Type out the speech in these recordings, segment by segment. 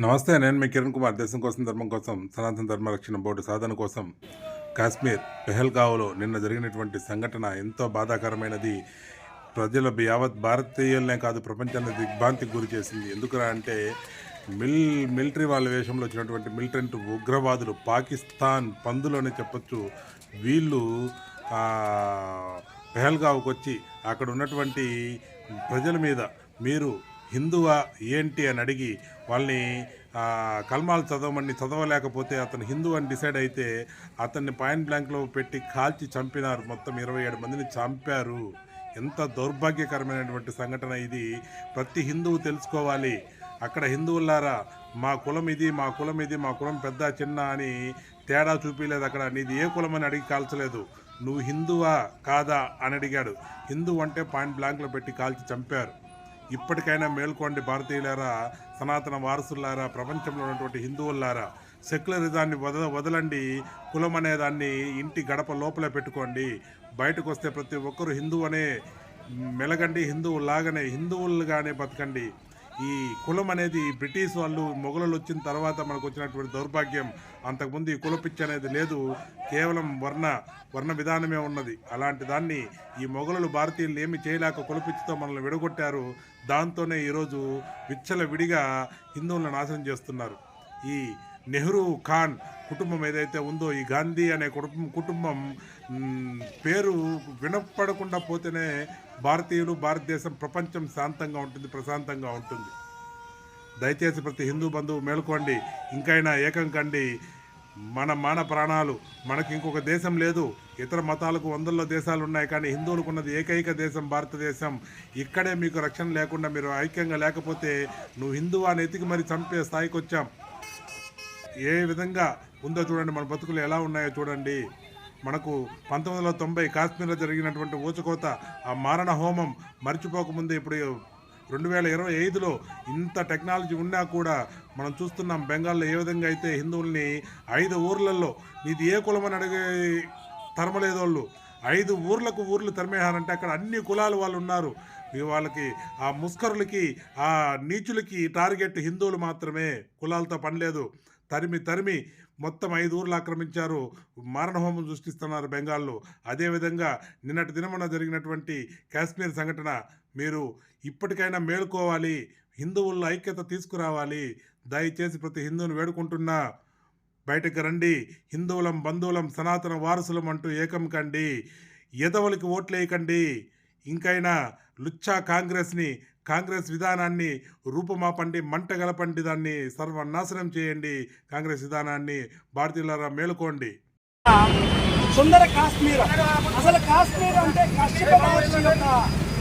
నమస్తే నేను మీ కిరణ్ కుమార్. దేశం కోసం ధర్మం కోసం సనాతన ధర్మ రక్షణ బోర్డు సాధన కోసం కాశ్మీర్ పెహల్గావ్లో నిన్న జరిగినటువంటి సంఘటన ఎంతో బాధాకరమైనది. ప్రజల యావత్ భారతీయులనే కాదు ప్రపంచాన్ని దిగ్భ్రాంతికి గురి చేసింది. ఎందుకురా అంటే మిల్ మిలిటరీ వాళ్ళ వేషంలో వచ్చినటువంటి మిలిటెంట్ ఉగ్రవాదులు పాకిస్తాన్ పందులోనే చెప్పొచ్చు. వీళ్ళు పెహల్గావ్కి వచ్చి అక్కడ ఉన్నటువంటి ప్రజల మీద మీరు హిందువా ఏంటి అని అడిగి వాళ్ళని కల్మాలు చదవమని చదవలేకపోతే అతను హిందూ అని డిసైడ్ అయితే అతన్ని పాయింట్ బ్లాంక్లో పెట్టి కాల్చి చంపినారు. మొత్తం ఇరవై ఏడు మందిని చంపారు. ఎంత దౌర్భాగ్యకరమైనటువంటి సంఘటన ఇది. ప్రతి హిందువు తెలుసుకోవాలి. అక్కడ హిందువులారా మా కులం ఇది మా కులం ఇది మా కులం పెద్ద చిన్న అని తేడా చూపించలేదు అక్కడ. నీది ఏ కులం అని అడిగి కాల్చలేదు. నువ్వు హిందువా కాదా అని అడిగాడు. హిందూ అంటే పాయింట్ బ్లాంక్లో పెట్టి కాల్చి చంపారు. ఇప్పటికైనా మేల్కోండి భారతీయులారా సనాతన వారసులారా ప్రపంచంలో ఉన్నటువంటి హిందువులారా సెక్యులరిజాన్ని వద వదలండి. కులం అనే దాన్ని ఇంటి గడప లోపల పెట్టుకోండి. బయటకు వస్తే ప్రతి ఒక్కరు హిందువు అనే మెలగండి హిందువులాగానే హిందువులుగానే బతకండి. ఈ కులం అనేది బ్రిటిష్ వాళ్ళు మొఘలులు వచ్చిన తర్వాత మనకు వచ్చినటువంటి దౌర్భాగ్యం అంతకుముందు ఈ కులపిచ్చి అనేది లేదు. కేవలం వర్ణ వర్ణ విధానమే ఉన్నది. అలాంటి దాన్ని ఈ మొఘలు భారతీయులు ఏమి చేయలేక కులపిచ్చితో మనల్ని విడగొట్టారు. దాంతోనే ఈరోజు విచ్చల విడిగా హిందువులను నాశనం చేస్తున్నారు. ఈ నెహ్రూ ఖాన్ కుటుంబం ఏదైతే ఉందో ఈ గాంధీ అనే కుటుంబం కుటుంబం పేరు వినపడకుండా పోతేనే భారతీయులు భారతదేశం ప్రపంచం శాంతంగా ఉంటుంది ప్రశాంతంగా ఉంటుంది. దయచేసి ప్రతి హిందూ బంధువు మేల్కోండి ఇంకైనా ఏకం కండి. మన మాన ప్రాణాలు మనకి ఇంకొక దేశం లేదు. ఇతర మతాలకు వందల్లో దేశాలు ఉన్నాయి కానీ హిందువులకు ఉన్నది ఏకైక దేశం భారతదేశం. ఇక్కడే మీకు రక్షణ లేకుండా మీరు ఐక్యంగా లేకపోతే నువ్వు హిందువు అని ఎతికి మరి చంపే స్థాయికి వచ్చాం ఏ విధంగా ఉందో చూడండి మన బతుకులు ఎలా ఉన్నాయో చూడండి. మనకు పంతొమ్మిది వందల తొంభై కాశ్మీర్లో జరిగినటువంటి ఊచకోత ఆ మారణ హోమం మర్చిపోకముందే ఇప్పుడు రెండు వేల ఇరవై ఐదులో ఇంత టెక్నాలజీ ఉన్నా కూడా మనం చూస్తున్నాం బెంగాల్లో ఏ విధంగా అయితే హిందువుల్ని ఐదు ఊర్లలో నీది ఏ కులమని అడిగే తరమలేదోళ్ళు. ఐదు ఊర్లకు ఊర్లు తరిమేయాలంటే అక్కడ అన్ని కులాలు వాళ్ళు ఉన్నారు. వాళ్ళకి ఆ ముస్కరులకి ఆ నీచులకి టార్గెట్ హిందువులు మాత్రమే. కులాలతో పనిలేదు తరిమి తరిమి మొత్తం ఐదు ఊర్లు ఆక్రమించారు. మారణహోమం సృష్టిస్తున్నారు బెంగాల్లో. అదేవిధంగా నిన్నటి దినమున జరిగినటువంటి కాశ్మీర్ సంఘటన మీరు ఇప్పటికైనా మేలుకోవాలి. హిందువుల్లో ఐక్యత తీసుకురావాలి. దయచేసి ప్రతి హిందువుని వేడుకుంటున్నా. బయటకు రండి. హిందువులం బంధువులం సనాతన వారసులం అంటూ ఏకం కండి. ఎదవలకి ఓట్లేయకండి. ఇంకైనా లుచ్చా కాంగ్రెస్ని కాంగ్రెస్ విధానాన్ని రూపమాపండి మంట గలపండి దాన్ని సర్వనాశనం చేయండి. కాంగ్రెస్ విధానాన్ని భారతీయులారా మేలుకోండి. సుందర కాశ్మీర్. అసలు కాశ్మీర్ అంటే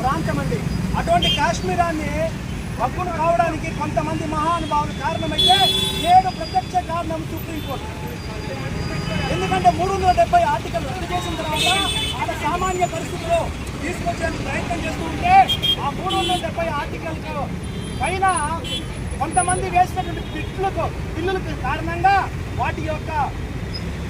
ప్రాంతం అండి. అటువంటి కాశ్మీరాన్ని హక్కును కావడానికి కొంతమంది మహానుభావులు కారణమైతే నేను ప్రత్యక్ష కారణం సుప్రీంకోర్టు ఎందుకంటే మూడు వందల డెబ్బై ఆర్టికల్ రద్దు చేసిన తర్వాత ఆడ సామాన్య పరిస్థితుల్లో తీసుకొచ్చేందుకు ప్రయత్నం చేస్తూ ఉంటే ఆ మూడు వందల డెబ్బై ఆర్టికల్ పైన కొంతమంది వేసినటువంటి పిట్లకు బిల్లులకు కారణంగా వాటి యొక్క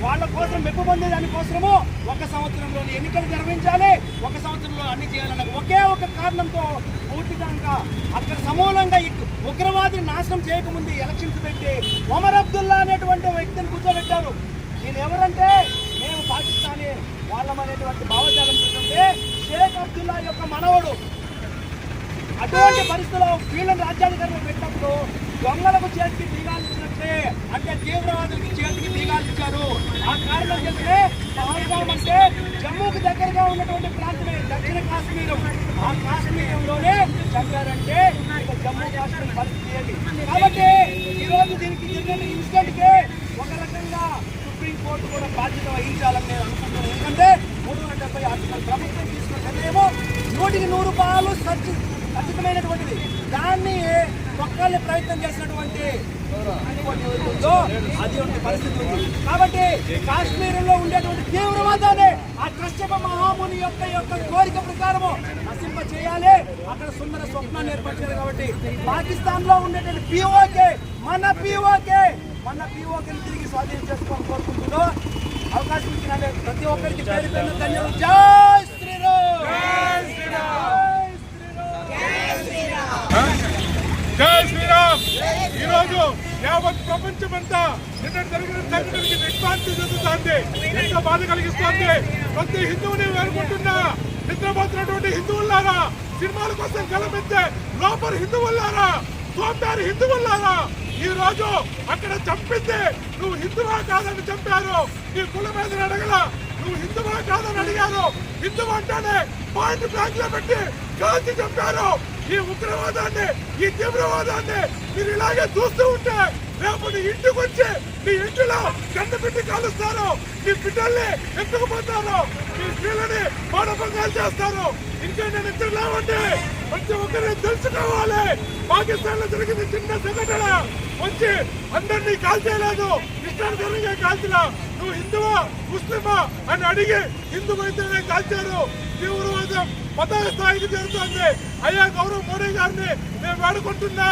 వాళ్ళ కోసం మెప్పు పొందే దానికోసము ఒక సంవత్సరంలోని ఎన్నికలు నిర్వహించాలి. ఒక సంవత్సరంలో అన్ని చేయాలన్న ఒకే ఒక కారణంతో పూర్తిగా అక్కడ సమూలంగా ఉగ్రవాదిని నాశనం చేయకముందు ఎలక్షన్స్ పెట్టి ఒమర్ అబ్దుల్లా అనేటువంటి వ్యక్తిని కూర్చోబెట్టారు. నేను ఎవరంటే మేము పాకిస్తానీ వాళ్ళమనేటువంటి భావజాలం పెట్టుకుంటే షేక్ అబ్దుల్లా యొక్క మనవడు. అటువంటి పరిస్థితుల్లో వీళ్ళని రాజ్యాధికారులు పెట్టినప్పుడు దొంగలకు చేతికి తీగాలిచ్చినట్లే అంటే తీవ్రవాదులకి చేతికి తీగాలిచ్చారు ఆ కారణం చెప్తే పహల్గాం అంటే జమ్మూకి దగ్గరగా ఉన్నటువంటి ప్రాంతమే దక్షిణ కాశ్మీరం. ఆ కాశ్మీరంలోనే చంపారంటే ఇక జమ్మూ కాశ్మీర్ పరిస్థితి ఏంటి? కాబట్టి ఈ రోజు దీనికి జరిగిన ఇన్సిడెంట్కి ఒక రకంగా సుప్రీంకోర్టు కూడా బాధ్యత వహించాలని నేను అనుకుంటున్నాను. ఎందుకంటే మూడు వందల డెబ్బై ఆర్టికల్ ప్రభుత్వం తీసుకున్న నిర్ణయము నూటికి నూరు రూపాయలు ఖర్చు ఖచ్చితమైనటువంటిది. దాన్ని ఒక్కళ్ళని ప్రయత్నం చేసినటువంటి అది పరిస్థితి ఉంది. కాబట్టి కాశ్మీరంలో ఉండేటువంటి తీవ్రవాదాన్ని ఆ కశ్యప మహాముని యొక్క యొక్క కోరిక ప్రకారము నశింప చేయాలి. అక్కడ సుందర స్వప్నాన్ని ఏర్పరిచారు కాబట్టి పాకిస్తాన్లో ఉండేటువంటి పిఓకే మన పిఓకే మన పిఓకే తిరిగి స్వాధీనం చేసుకోవాలని కోరుకుంటున్నాం. అవకాశం ఇచ్చిన ప్రతి ఒక్కరికి పేరు పేరు ధన్యవాదాలు. జై శ్రీరామ్! ప్రపంచమంతా నిన్న జరిగిన సంఘటనకి నిష్పాంతి చెందుతోంది. ఎంత బాధ కలిగిస్తోంది. ప్రతి హిందువుని వేరుకుంటున్నా నిద్రపోతున్నటువంటి హిందువులారా సినిమాల కోసం కలపించే లోపల హిందువులారా సోమవారి హిందువులారా ఈ రోజు అక్కడ చంపింది నువ్వు హిందువా కాదని చంపారు. నీ కుల మీద అడగల. నువ్వు హిందువా కాదని అడిగారు. హిందువు అంటేనే పాయింట్ బ్లాక్లో పెట్టి కాల్చి చంపారు. ఈ ఉగ్రవాదాన్ని ఈ తీవ్రవాదాన్ని మీరు ఇలాగే చూస్తూ ఉంటే రేపు నీ ఇంటికి వచ్చి నీ ఇంటిలో గంట పెట్టి కాలుస్తారు. నీ బిడ్డల్ని ఎత్తుకుపోతారు నీ స్త్రీలని మానభంగాలు చేస్తారు. ఇంకా నేను ఇద్దరు లేవండి. ప్రతి ఒక్కరిని తెలుసుకోవాలి. పాకిస్తాన్లో జరిగింది చిన్న సంఘటన. వచ్చి అందరినీ కాల్చేయలేదు. ఇష్టానుసారంగా కాల్చినా నువ్వు హిందువా ముస్లిమా అని అడిగి హిందువు అయితేనే కాల్చారు. తీవ్రవాదం మత స్థాయికి జరుగుతుంది అయ్యా గౌరవ్ మోడీ గారిని మేము వేడుకుంటున్నా.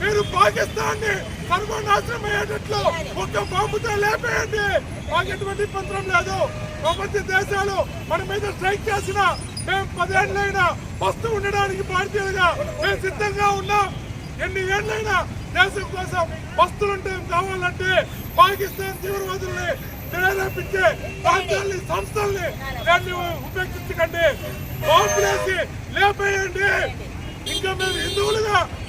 మీరు పాకిస్తాన్ని సర్వనాశనం అయ్యేటట్లు ఒక్క బాంబుతో లేపేయండి. మాకు ఎటువంటి పత్రం లేదు. ప్రపంచ దేశాలు మన మీద స్ట్రైక్ చేసిన మేము పదేళ్ళైనా వస్తూ ఉండడానికి భారతీయులుగా మేము సిద్ధంగా ఉన్నాం. ఎన్ని ఏళ్ళైనా దేశం కోసం వస్తులుంటే కావాలంటే పాకిస్తాన్ తీవ్రవాదుల్ని ప్రేరేపించే ప్రాంతాల్ని సంస్థల్ని దాన్ని ఉపేక్షించకండి. బాంబులేసి లేపేయండి. ఇంకా మేము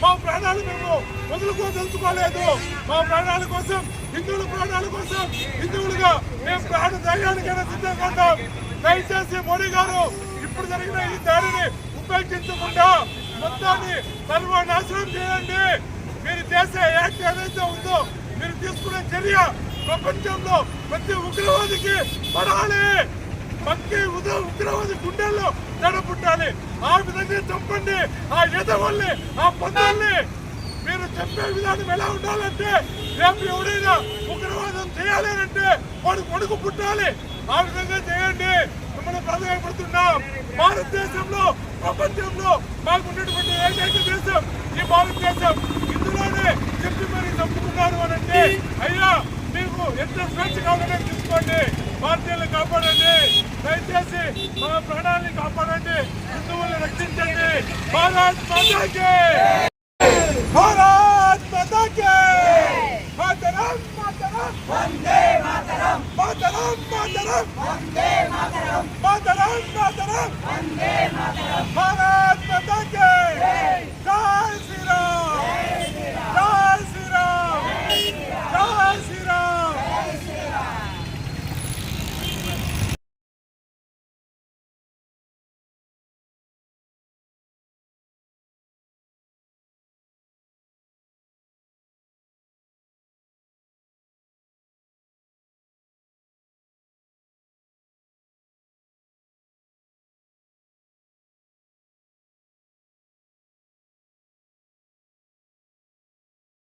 మా ప్రాణాలు మేము వదులుకోదలుచుకోలేదు మా ప్రాణాల కోసం హిందువుల ప్రాణాల కోసం హిందువులుగా మేము ప్రాణ ధైర్యానికైనా సిద్ధంగా ఉన్నాం. దయచేసి మోడీ గారు ఇప్పుడు జరిగిన ఈ దాడిని ఉపేక్షించకుండా మొత్తాన్ని సర్వనాశనం చేయండి. మీరు చేసే యాక్ట్ ఏదైతే ఉందో మీరు తీసుకునే చర్య ప్రపంచంలో ప్రతి ఉగ్రవాదికి పడాలి. పక్కి ఉగ్రవాది గుండెల్లో పుట్టాలి ఆ విధంగా చంపండి. ఆ ఎదవల్ని ఆ పందుల్ని. మీరు చెప్పే విధానం ఎలా ఉండాలంటే రేపు ఎవడైనా ఉగ్రవాదం చేయాలి అంటే వాడు కొడుకు పుట్టాలి. ఆ విధంగా చేయండి. మిమ్మల్ని ప్రాధాన్యపడుతున్నాం భారతదేశంలో ప్రపంచంలో మాకు ఉన్నటువంటి ఏకైక దేశం ఈ భారతదేశం. ఇందులోనే చెప్పి మరి చంపుతున్నారు అని అంటే అయ్యా మీకు ఎంత స్వేచ్ఛ కావాలని తీసుకోండి భారతీయులను కాపాడండి. దయచేసి మా ప్రాణాలని కాపాడండి. హిందువులను రక్షించండి. భారత్ మాతాకి!